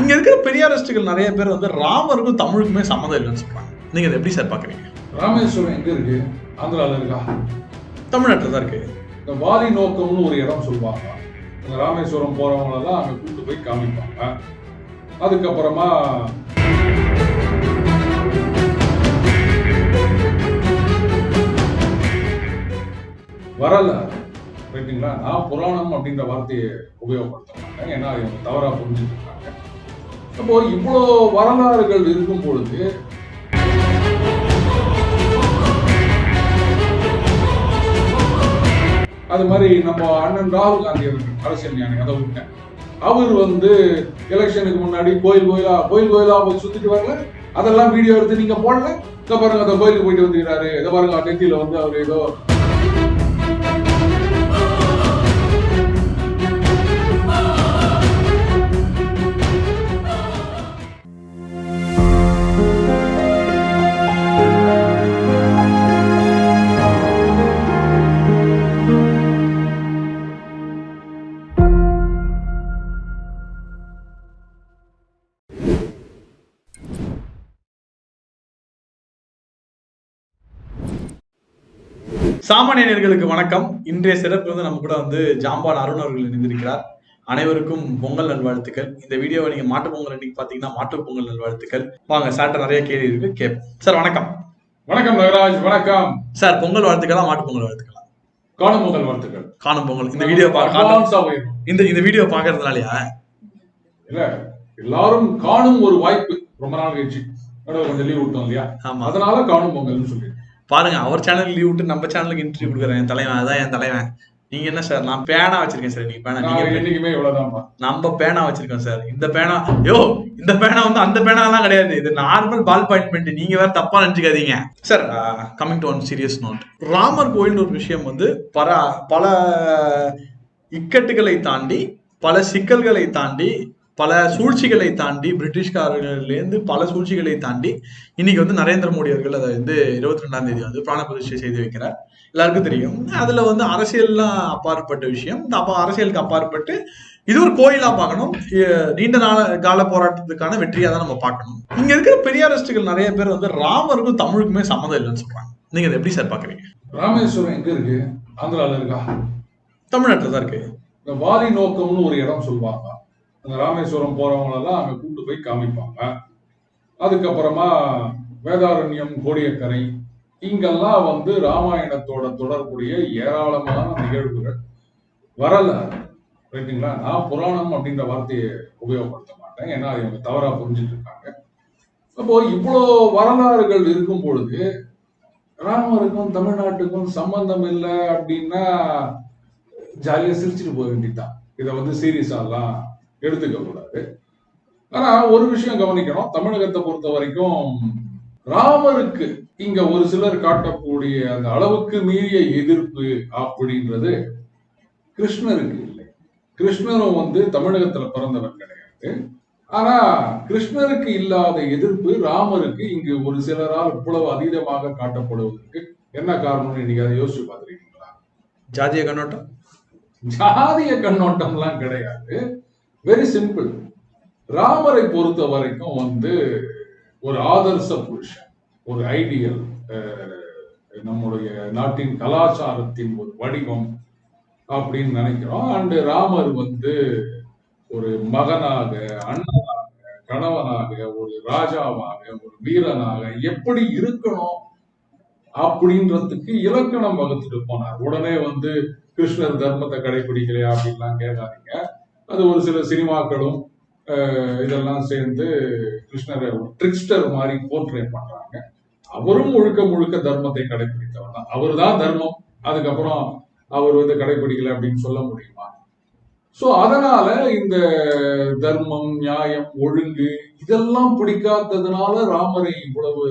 இங்க இருக்கிற பெரியாரிஸ்டுகள் நிறைய பேர் வந்து ராமருக்கும் தமிழுக்குமே சம்மந்தம் இல்லைன்னு சொல்றாங்க. நீங்க அதை எப்படி சார் பாக்குறீங்க ராமேஸ்வரம் எங்க இருக்கு? ஆந்திரால இருக்கா? தமிழ்நாட்டில் தான் இருக்கு. இந்த வாலி நோக்கம்னு ஒரு இடம் சொல்லுவாங்க. அந்த ராமேஸ்வரம் போறவங்களெல்லாம் அங்க கூட்டு போய் காமிப்பாங்க. அதுக்கப்புறமா வரலாறு. ரைட்டுங்களா நான் புராணம் அப்படின்ற வார்த்தையை உபயோகப்படுத்த மாட்டேன் ஏன்னா அதை இவங்க தவறா புரிஞ்சுட்டு இருக்காங்க. அப்போ இவ்வளோ வரலாறுகள் இருக்கும் பொழுது அது மாதிரி நம்ம அண்ணன் ராகுல் காந்தி அவர்கள் அரசியல் ஞானி அதை விட்டேன். அவர் வந்து எலெக்ஷனுக்கு முன்னாடி கோயில் கோயிலா கோயில் கோயிலா போய் சுத்திட்டு வரல. அதெல்லாம் வீடியோ எடுத்து நீங்க போடல. இதை பாருங்க அந்த கோயிலுக்கு போயிட்டு வந்துக்கிறாரு. இதை பாருங்க நெத்தியில வந்து அவர் ஏதோ சாமானியர்களுக்கு வணக்கம். இன்றைய சிறப்பு வந்து நம்ம கூட வந்து ஜாம்பான் அருண் அவர்கள் இணைந்திருக்கிறார். அனைவருக்கும் பொங்கல் நல்வாழ்த்துக்கள். இந்த வீடியோவை நீங்க மாட்டு பொங்கல் அன்னைக்கு பாத்தீங்கன்னா மாட்டு பொங்கல் நல்வாழ்த்துக்கள். வாங்க சார்ட்ட நிறைய கேள்வி இருக்கு கேட்போம் சார் வணக்கம். வணக்கம் நகராஜ் வணக்கம். சார் பொங்கல் வாழ்த்துக்களா மாட்டு பொங்கல் வாழ்த்துக்களா காணும் பொங்கல் வாழ்த்துக்கள். காணும் பொங்கல். இந்த வீடியோ. இந்த இந்த வீடியோ பாக்குறதுனாலயா இல்ல எல்லாரும் காணும் ஒரு வாய்ப்பு. ரொம்ப நாள் கழிச்சு. கொஞ்சம் லீவ் விட்டோம் இல்லையா? அதனால காணும் பொங்கல்னு சொல்லி பாருங்க அவர் சேனல் லீவ் விட்டு நம்ம சேனலுக்கு இன்டர்வியூ கொடுக்குறேன் என் தலைவன் அதான் என் தலைவன். நீங்க என்ன சார் நான் பேனா வச்சிருக்கேன் சார் நீங்க பேனா. நீங்க நம்ம பேனா வச்சிருக்கோம் சார் இந்த பேனா யோ இந்த பேனா வந்து அந்த பேனாலாம் கிடையாது. இது நார்மல் பால் பாயிண்ட் நீங்க வேற தப்பா நினைச்சுக்காதீங்க. Sir coming to one serious note Ramar கோயில் ஒரு விஷயம் வந்து பல பல இக்கட்டுகளை தாண்டி பல சிக்கல்களை தாண்டி பல சூழ்ச்சிகளை தாண்டி பிரிட்டிஷ்காரர்களிலேருந்து பல சூழ்ச்சிகளை தாண்டி இன்னைக்கு வந்து நரேந்திர மோடி அவர்கள் அதை வந்து இருபத்தி ரெண்டாம் தேதி வந்து பிராண பிரதிஷ்டை செய்து வைக்கிறார். எல்லாருக்கும் தெரியும். அதுல வந்து அரசியல்லாம் அப்பாற்பட்ட விஷயம். அப்ப அரசியலுக்கு அப்பாற்பட்டு இது ஒரு கோயிலா பார்க்கணும். நீண்ட நாள கால போராட்டத்துக்கான வெற்றியா தான் நம்ம பார்க்கணும். இங்க இருக்கிற பெரியாரிஸ்டுகள் நிறைய பேர் வந்து ராமருக்கும் தமிழுக்குமே சம்மந்தம் இல்லைன்னு சொல்றாங்க. நீங்க அதை எப்படி சார் பாக்குறீங்க ராமேஸ்வரம் எங்க இருக்கு? ஆந்திரால இருக்கா? தமிழ்நாட்டில் தான் இருக்கு. இந்த வாலி நோக்கம்னு ஒரு இடம் சொல்லுவாங்க. ராமேஸ்வரம் போறவங்களெல்லாம் அங்க கூட்டு போய் காமிப்பாங்க. அதுக்கப்புறமா வேதாரண்யம் கோடியக்கரை இங்கெல்லாம் வந்து ராமாயணத்தோட தொடர்புடைய ஏராளமான நிகழ்வுகள் வரலாறு ரைட்டுங்களா நான் புராணம் அப்படின்ற வார்த்தையை உபயோகப்படுத்த மாட்டேன். ஏன்னா அது இவங்க தவறா புரிஞ்சுட்டு இருக்காங்க அப்போ இவ்வளோ வரலாறுகள் இருக்கும் பொழுது ராமருக்கும் தமிழ்நாட்டுக்கும் சம்பந்தம் இல்லை அப்படின்னா ஜாலியா சிரிச்சுட்டு போக வேண்டியதுதான். இதை வந்து சீரியஸாலாம் எடுத்துக்க கூடாது. ஆனா ஒரு விஷயம் கவனிக்கணும். தமிழகத்தை பொறுத்த வரைக்கும் ராமருக்கு இங்க ஒரு சிலர் காட்டக்கூடிய அந்த அளவுக்கு மீறிய எதிர்ப்பு அப்படின்றது கிருஷ்ணருக்கு இல்லை. கிருஷ்ணரும் வந்து தமிழகத்துல பிறந்தவர் கிடையாது. ஆனா கிருஷ்ணருக்கு இல்லாத எதிர்ப்பு ராமருக்கு இங்கு ஒரு சிலரால் இவ்வளவு அதீதமாக காட்டப்படுவதற்கு என்ன காரணம்னு இன்னைக்கு அதை யோசிச்சு பார்த்திருக்கீங்களா? ஜாதிய கண்ணோட்டம்? ஜாதிய கண்ணோட்டம்லாம் கிடையாது. வெரி சிம்பிள் ராமரை பொறுத்த வரைக்கும் வந்து ஒரு ஆதர்ச புருஷன் ஒரு ஐடியல் நம்முடைய நாட்டின் கலாச்சாரத்தின் ஒரு வடிவம் அப்படின்னு நினைக்கிறோம். அண்டு ராமர் வந்து ஒரு மகனாக அண்ணனாக கணவனாக ஒரு ராஜாவாக ஒரு வீரனாக எப்படி இருக்கணும் அப்படின்றதுக்கு இலக்கணம் வகுத்துட்டு போனார். உடனே வந்து கிருஷ்ணர் தர்மத்தை கடைபிடிக்கலையா அப்படின்லாம் கேட்காதீங்க. அது ஒரு சில சினிமாக்களும் இதெல்லாம் சேர்ந்து கிருஷ்ணரை ஒரு ட்ரிக்ஸ்டர் மாதிரி போர்ட்ரேட் பண்றாங்க. அவரும் முழுக்க முழுக்க தர்மத்தை கடைபிடித்தவர் தான். அவர் தான் தர்மம். அதுக்கப்புறம் அவர் வந்து கடைபிடிக்கல அப்படின்னு சொல்ல முடியுமா? ஸோ அதனால இந்த தர்மம் நியாயம் ஒழுங்கு இதெல்லாம் பிடிக்காததுனால ராமரை இவ்வளவு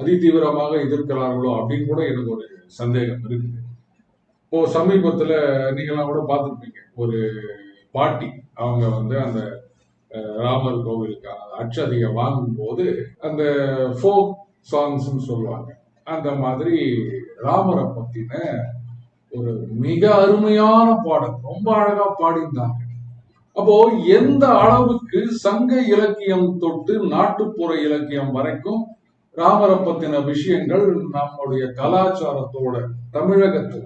அதிதீவிரமாக எதிர்க்கிறார்களோ அப்படின்னு கூட எனக்கு ஒரு சந்தேகம் இருக்குது. இப்போ சமீபத்துல நீங்களாம் கூட பார்த்துருப்பீங்க. ஒரு பாட்டி. அவங்க வந்து அந்த ராமர் கோவிலுக்கான அட்சதையை வாங்கும்போது அந்த ஃபோக் சாங்ஸ்ன்னு சொல்லுவாங்க. அந்த மாதிரி ராமரை பத்தின ஒரு மிக அருமையான பாடல். ரொம்ப அழகா பாடியிருந்தாங்க. அப்போ எந்த அளவுக்கு சங்க இலக்கியம் தொட்டு நாட்டுப்புற இலக்கியம் வரைக்கும் ராமரை பத்தின விஷயங்கள் நம்முடைய கலாச்சாரத்தோட தமிழகத்துல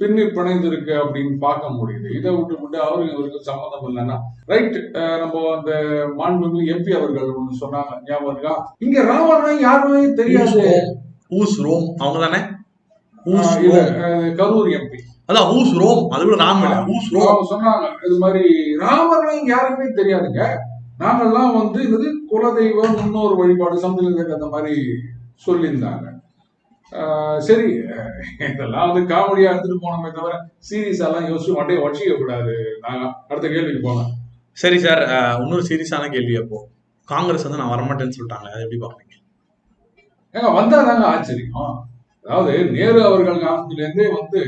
பின்னி பிணைந்திருக்கு அப்படின்னு பார்க்க முடியுது. இதை விட்டு விட்டு அவருக்கு இவருக்கு சம்மந்தம் இல்லைன்னா. ரைட் நம்ம அந்த மாண்புமிகு எம்பி அவர்கள் ஒண்ணு சொன்னாங்க. ஞாபகம் இருக்கா? இங்க ராமர்னா யாருமே தெரியாது. ஊஸ் ரோம் அவங்க தானே கரூர் எம்பி அதான் ஊஸ் ரோம் அது கூட ராம் ஊஸ் ரோம் அவங்க சொன்னாங்க. இது மாதிரி இங்க யாருக்குமே தெரியாதுங்க. நாங்கெல்லாம் வந்து இது குலதெய்வம் முன்னோர் வழிபாடு சந்திரனுக்கு அந்த மாதிரி சொல்லியிருந்தாங்க. சரி. இதெல்லாம் வந்து காமெடியா எடுத்துட்டு போனோமே தவிர சீரியஸ் எல்லாம் யோசிச்சு மண்டையை வச்சிக்க கூடாது நாங்க அடுத்த கேள்விக்கு போலாம். சரி சார் இன்னொரு சீரியஸான கேள்வி அப்போ காங்கிரஸ் வந்து நான் வரமாட்டேன்னு சொல்லிட்டாங்க. அதை எப்படி பாக்குறீங்க ஏங்க வந்தா தாங்க ஆச்சரியம். அதாவது நேரு அவர்கள் காலத்துல இருந்தே வந்து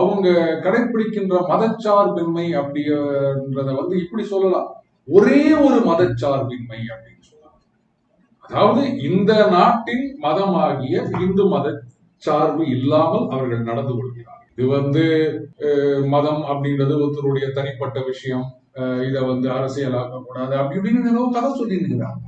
அவங்க கடைபிடிக்கின்ற மதச்சார்பின்மை அப்படின்றத வந்து இப்படி சொல்லலாம். ஒரே ஒரு மதச்சார்பின்மை அப்படின்னு சொல்லலாம். அதாவது இந்த நாட்டின் மதமாகிய இந்து மத சார்பு இல்லாமல் அவர்கள் நடந்து கொள்கிறார் இது வந்து மதம் அப்படின்றது ஒருத்தருடைய தனிப்பட்ட விஷயம். இதை வந்து அரசியலாக்க கூடாது. அப்படி இப்படின்னு கதை சொல்லியிருக்கிறாங்க.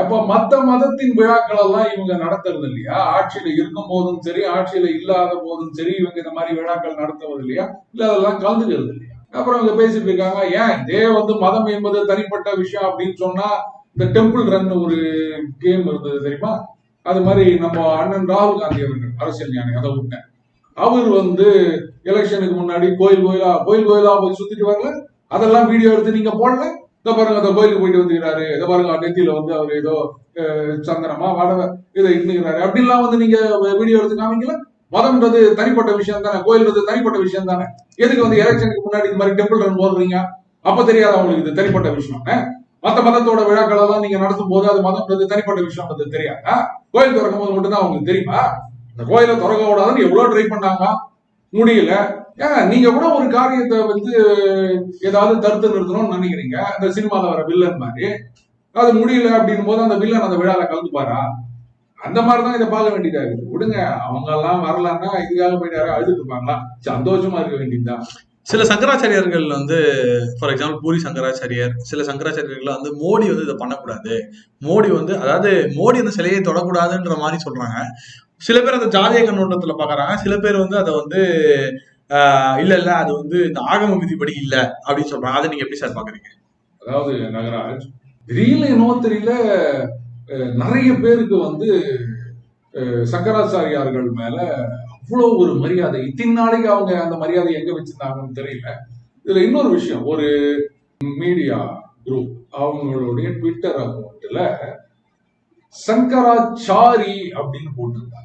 அப்ப மத்த மதத்தின் விழாக்கள் எல்லாம் இவங்க நடத்துறது இல்லையா ஆட்சியில இருக்கும் போதும் சரி ஆட்சியில இல்லாத போதும் சரி இவங்க இந்த மாதிரி விழாக்கள் நடத்துவது இல்லையா இல்ல அதெல்லாம் கலந்துக்கிறது இல்லையா அப்புறம் இவங்க பேசிட்டு இருக்காங்க ஏன் இதே வந்து மதம் என்பது தனிப்பட்ட விஷயம் அப்படின்னு சொன்னா இந்த டெம்பிள் ரன் ஒரு கேம் இருந்தது தெரியுமா? அது மாதிரி நம்ம அண்ணன் ராகுல் காந்தி அவர்கள் அரசியல் ஞானி அதை விட்டேன். அவர் வந்து எலெக்ஷனுக்கு முன்னாடி கோயில் கோயிலா கோயில் கோயிலா போய் சுத்திட்டு வரல. அதெல்லாம் வீடியோ எடுத்து நீங்க போடல. இதை பாருங்க அந்த கோயிலுக்கு போயிட்டு வந்துக்கிறாரு. இதை பாருங்க நெத்தியில வந்து அவர் ஏதோ சந்தனமா வடவை இதை இன்னுகிறாரு அப்படின்லாம் வந்து நீங்க வீடியோ எடுத்து காமிக்கல? மதம்ன்றது தனிப்பட்ட விஷயம் தானே. கோயில்ன்றது தனிப்பட்ட விஷயம் தானே. எதுக்கு வந்து எலெக்ஷனுக்கு முன்னாடி இந்த மாதிரி டெம்பிள் ரன் போடுறீங்க? அப்ப தெரியாத அவங்களுக்கு இது தனிப்பட்ட விஷயம். மத்த மதத்தோட விழாக்கள் எல்லாம் நீங்க நடத்தும் போது அது மதம்ன்றது தனிப்பட்ட விஷயம் அது தெரியாதா கோயில் திறக்கும் போது மட்டும்தான் அவங்களுக்கு தெரியுமா? இந்த கோயிலை திறக்க விடாதுன்னு எவ்வளவு ட்ரை பண்ணாங்க? முடியல. ஏங்க நீங்க கூட ஒரு காரியத்தை வந்து ஏதாவது தடுத்து நிறுத்தணும்னு நினைக்கிறீங்க? அந்த சினிமால வர வில்லன் மாதிரி. அது முடியல அப்படின்னு போது அந்த வில்லன் அந்த விழால கலந்துப்பாரா? அந்த மாதிரிதான் இதை பார்க்க வேண்டியதா இருக்குது. விடுங்க அவங்க எல்லாம் வரலான்னா இதுக்காக போயிட்டு யாரும் அழுதுட்டு இருப்பாங்களா? சந்தோஷமா இருக்க வேண்டியதுதான். சில சங்கராச்சாரியர்கள் வந்து ஃபார் எக்ஸாம்பிள் பூரி சங்கராச்சாரியர் சில சங்கராச்சாரியர்கள் வந்து மோடி வந்து இதை பண்ணக்கூடாது. மோடி வந்து அதாவது மோடி அந்த சிலையை தொடக்கூடாதுன்ற மாதிரி சொல்றாங்க. சில பேர் அந்த ஜாதிய கண்ணோட்டத்துல பாக்குறாங்க. சில பேர் வந்து அதை வந்து ஆஹ் இல்ல இல்ல அது வந்து இந்த ஆகம விதிப்படி இல்ல அப்படின்னு சொல்றாங்க. அதை நீங்க எப்படி சார் பாக்குறீங்க? அதாவது நகராஜ் திடீர்னு என்னவோ தெரியல நிறைய பேருக்கு வந்து சங்கராச்சாரியார்கள் மேல அவ்வளவு ஒரு மரியாதை. இத்தனை நாளைக்கு அவங்க அந்த மரியாதை எங்க வச்சிருந்தாங்கன்னு தெரியல. இதுல இன்னொரு விஷயம். ஒரு மீடியா குரூப் அவங்களுடைய ட்விட்டர் அக்கௌண்ட்ல சங்கராச்சாரி அப்படின்னு போட்டிருந்தாங்க.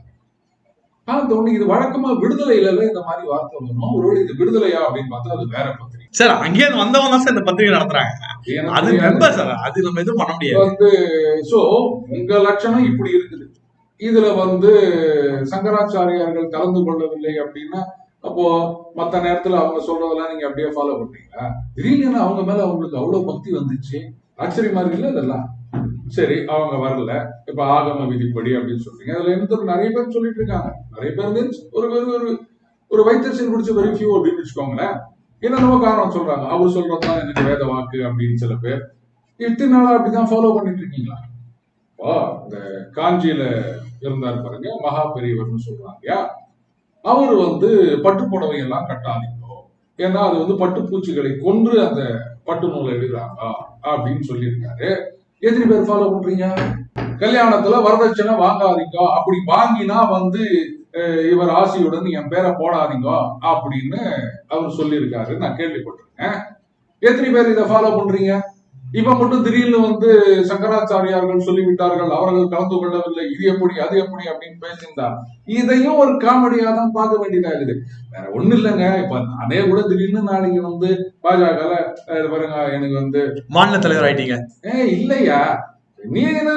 பார்த்த உடனே இது வழக்கமா விடுதலையில இந்த மாதிரி வார்த்தை வரணும். ஒருவேளை இது விடுதலையா அப்படின்னு பார்த்தா அது வேற பத்திரிகை. சார் அங்கேயே வந்தவங்க தான் சார் இந்த பத்திரிகை நடத்துறாங்க. அது. மெம்பர் சார் அது நம்ம எதுவும் பண்ண முடியாது. வந்து சோ உங்க லட்சணம் இப்படி இருக்குது. இதுல வந்து சங்கராச்சாரியார்கள் கலந்து கொள்ளவில்லை அப்படின்னா அப்போ மற்ற நேரத்துல அவங்க சொல்றதெல்லாம் நீங்க அப்படியே ஃபாலோ பண்றீங்களா? திடீர்னு அவங்க மேல அவங்களுக்கு அவ்வளவு பக்தி வந்துச்சு. ஆச்சரியமா இருக்குல்ல இதெல்லாம்? சரி அவங்க வரல. இப்ப ஆகம விதிப்படி அப்படின்னு சொல்றீங்க. அதுல இன்னொரு நிறைய பேர் சொல்லிட்டு இருக்காங்க. நிறைய பேர் மீன்ஸ் ஒரு ஒரு ஒரு ஒரு குடிச்ச வெரி ஃபியூ அப்படின்னு வச்சுக்கோங்களேன். என்னென்னமோ காரணம் சொல்றாங்க? அவர் சொல்றதுதான் எனக்கு வேத வாக்கு அப்படின்னு சில பேர். இத்தனை நாளா அப்படிதான் ஃபாலோ பண்ணிட்டு இருக்கீங்களா? இந்த காஞ்சியில இருந்தார் பாருங்க மகா பெரியவர்னு சொல்றாங்க அவர் வந்து பட்டு புடவை எல்லாம் கட்டாதீங்க. ஏன்னா அது வந்து பட்டு பூச்சிகளை கொன்று அந்த பட்டு நூலை எழுதுறாங்க அப்படின்னு சொல்லியிருக்காரு. எத்தனை பேர் ஃபாலோ பண்றீங்க? கல்யாணத்துல வரதட்சணை வாங்காதீங்க. அப்படி வாங்கினா வந்து இவர் ஆசையுடன் என் பேரை போடாதீங்க அப்படின்னு அவர் சொல்லியிருக்காரு. நான் கேள்விப்பட்டிருக்கேன். எத்தனை பேர் இதை ஃபாலோ பண்றீங்க? இப்ப மட்டும் திடீர்னு வந்து சங்கராச்சாரியார்கள் சொல்லிவிட்டார்கள் அவர்கள் கலந்து கொள்ளவில்லை இது எப்படி அது எப்படி அப்படின்னு பேசியிருந்தா இதையும் ஒரு காமெடியா தான் பார்க்க வேண்டியதா இருக்குது. வேற ஒண்ணு இல்லைங்க. இப்ப நானே கூட திடீர்னு நாளைக்கு வந்து பாஜக பாருங்க எனக்கு வந்து மாநில தலைவர் ஆயிட்டீங்க. ஏ இல்லையா? நீ என்ன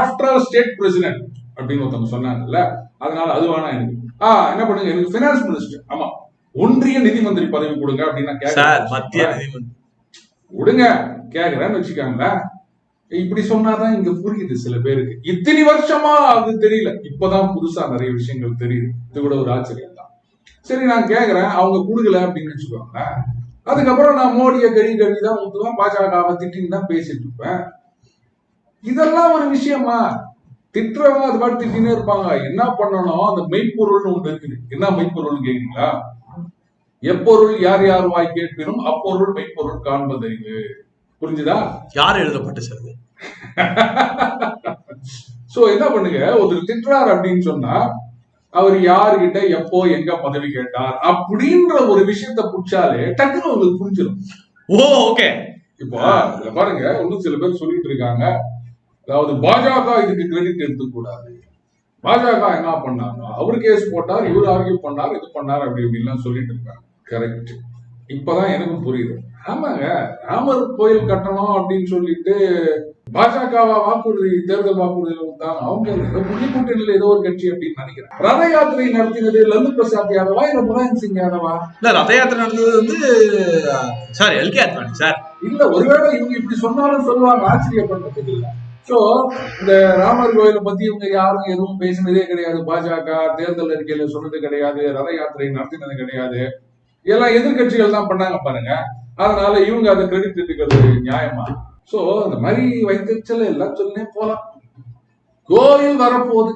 ஆஃப்டர் ஸ்டேட் பிரசிடென்ட் அப்படின்னு ஒருத்தவங்க சொன்னாங்கல்ல அதனால அது வேணாம் எனக்கு. ஆ என்ன பண்ணுங்க எனக்கு பினான்ஸ் மினிஸ்டர் ஆமா. ஒன்றிய நிதி மந்திரி பதவி கொடுங்க அப்படின்னு நான் கேட்கிறேன். மத்திய நிதி விடுங்க கேக்குறேன்னு வச்சுக்காங்களேன் இப்படி சொன்னாதான் இங்க புரியுது சில பேருக்கு. இத்தனை வருஷமா அது தெரியல. இப்பதான் புதுசா நிறைய விஷயங்கள் தெரியுது. இது கூட ஒரு ஆச்சரியம் தான். சரி நான் கேக்குறேன். அவங்க கொடுக்கல அப்படின்னு வச்சுக்கோங்க அதுக்கப்புறம் நான் மோடியை கழி கழி தான் ஊத்துவேன். பாஜகவை திட்டின்னு தான் பேசிட்டு இருப்பேன். இதெல்லாம் ஒரு விஷயமா? திட்டுறவங்க அது மாதிரி திட்டினே இருப்பாங்க. என்ன பண்ணணும்? அந்த மெய்ப்பொருள்னு ஒன்று இருக்குது. என்ன மெய்ப்பொருள்னு கேக்குறீங்களா? எப்பொருள் யார் யார் வாய் கேட்பினும் அப்பொருள் மெய்ப்பொருள் காண்பதறிவு புரிஞ்சுதா? யார் எழுதப்பட்டு சார் இது? சோ என்ன பண்ணுங்க? ஒருத்தர் திட்டுறார் அப்படின்னு சொன்னா அவர் யாருகிட்ட எப்போ எங்க பதவி கேட்டார் அப்படின்ற ஒரு விஷயத்த புடிச்சாலே டக்குன்னு உங்களுக்கு புரிஞ்சிடும் ஓ ஓகே. இப்போ இதுல பாருங்க. இன்னும் சில பேர் சொல்லிட்டு இருக்காங்க. அதாவது பாஜக இதுக்கு கிரெடிட் எடுத்துக்க கூடாது. பாஜக என்ன பண்ணாங்க அவர் கேஸ் போட்டார் இவர் ஆர்கியூ பண்ணார் இது பண்ணார் அப்படி இப்படிலாம் சொல்லிட்டு இருக்காங்க. கரெக்ட் இப்பதான் எனக்கும் புரியுது. ஆமாங்க ராமர் கோயில் கட்டணும் அப்படின்னு சொல்லிட்டு பாஜகவா வாக்குறுதி தேர்தல் வாக்குறுதி கொடுத்தாங்க அவங்க ஏதோ புதிய கூட்டணியில ஏதோ ஒரு கட்சி அப்படின்னு நினைக்கிறேன். ரத யாத்திரை நடத்தினது லல்லு பிரசாத் யாதவா இல்ல முலாயம் சிங் யாதவா? இல்ல ரத யாத்திரை நடந்தது வந்து சார் எல்கே அத்வானி சார். இல்ல ஒருவேளை இவங்க இப்படி சொன்னாலும் சொல்லுவாங்க ஆச்சரியப்படுறதுக்கு இல்ல. சோ இந்த ராமர் கோயிலை பத்தி இவங்க யாரும் எதுவும் பேசினதே கிடையாது. பாஜக தேர்தல் அறிக்கையில சொன்னது கிடையாது ரத யாத்திரை நடத்தினது கிடையாது. எல்லாம் எதிர்க்கட்சிகள் தான் பண்ணாங்க பாருங்க. அதனால இவங்க அதை கிரெடிட் எடுக்கிறது நியாயமா? சோ இந்த மாதிரி வைத்தறிச்சல எல்லாம் சொல்லே போலாம். கோயில் வரப்போகுது.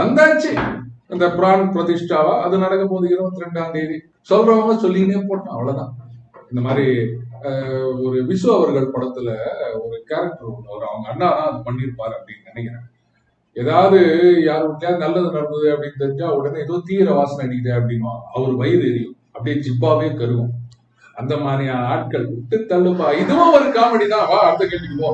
வந்தாச்சு. இந்த பிரான் பிரதிஷ்டாவா? அது நடக்க போகுது இருபத்தி ரெண்டாம் தேதி. சொல்றவங்க சொல்லினே போட்டோம் அவ்வளவுதான். இந்த மாதிரி ஒரு விசு அவர்கள் படத்துல ஒரு கேரக்டர் ஒன்று ஒரு அவங்க அண்ணா தான் அது பண்ணியிருப்பாரு அப்படின்னு நினைக்கிறேன். ஏதாவது யார் நல்லது நடந்தது அப்படின்னு தெரிஞ்சா உடனே ஏதோ தீவிர வாசனை அடிக்குது அப்படின்னு அவர் வயிறு எரியும். அப்படியே ஜிப்பாவே கருவும். அந்த மாதிரியான ஆட்கள் விட்டு தள்ளுப்பா. இதுவும் ஒரு காமெடி தான் வா அடுத்த கேள்விக்கு போ.